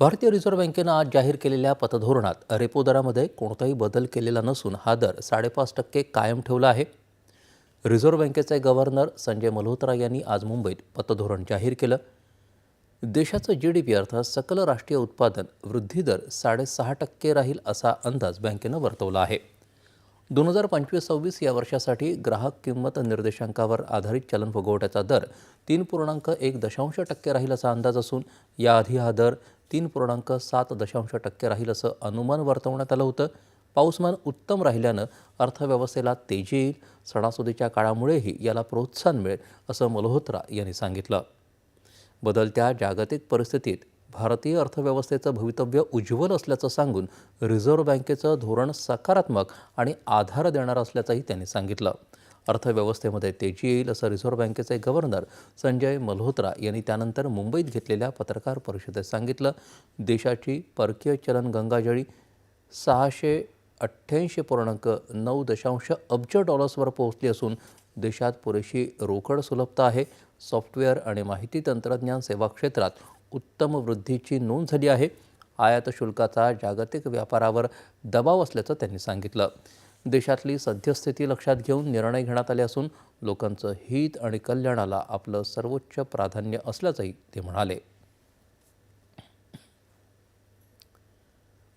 भारतीय रिझर्व्ह बँकेनं आज जाहीर केलेल्या पतधोरणात रेपो दरामध्ये कोणताही बदल केलेला नसून हा दर साडेपाच टक्के कायम ठेवला आहे. रिझर्व्ह बँकेचे गव्हर्नर संजय मल्होत्रा यांनी आज मुंबईत पतधोरण जाहीर केलं. देशाचं जी डी पी अर्थात सकल राष्ट्रीय उत्पादन वृद्धी दर साडेसहा टक्के राहील असा अंदाज बँकेनं वर्तवला आहे. दोन हजार पंचवीस सव्वीस या वर्षासाठी ग्राहक किंमत निर्देशांकावर आधारित चलन फुगवट्याचा दर तीन पूर्णांक एक दशांश टक्के राहील असा अंदाज असून याआधी हा दर तीन पूर्णांक सात दशांश टक्के राहील असं अनुमान वर्तवण्यात आलं होतं. पाऊसमान उत्तम राहिल्यानं अर्थव्यवस्थेला तेजी येईल. सणासुदीच्या काळामुळेही याला प्रोत्साहन मिळेल असं मल्होत्रा यांनी सांगितलं. बदलत्या जागतिक परिस्थितीत भारतीय अर्थव्यवस्थेचं भवितव्य उज्ज्वल असल्याचं सांगून रिझर्व्ह बँकेचं धोरण सकारात्मक आणि आधार देणारं असल्याचंही त्यांनी सांगितलं. अर्थव्यवस्थेमध्ये तेजी येईल असं रिझर्व्ह बँकेचे गव्हर्नर संजय मल्होत्रा यांनी त्यानंतर मुंबईत घेतलेल्या पत्रकार परिषदेत सांगितलं. देशाची परकीय चलन गंगाजळी सहाशे अठ्ठ्याऐंशी पूर्णांक नऊ दशांश अब्ज डॉलर्सवर पोहोचली असून देशात पुरेशी रोकड सुलभता आहे. सॉफ्टवेअर आणि माहिती तंत्रज्ञान सेवा क्षेत्रात उत्तम वृद्धीची नोंद झाली आहे. आयात शुल्काचा जागतिक व्यापारावर दबाव असल्याचं त्यांनी सांगितलं. देशातली सद्यस्थिती लक्षात घेऊन निर्णय घेण्यात आले असून लोकांचं हित आणि कल्याणाला आपलं सर्वोच्च प्राधान्य असल्याचंही ते म्हणाले.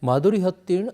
माधुरी हत्तीण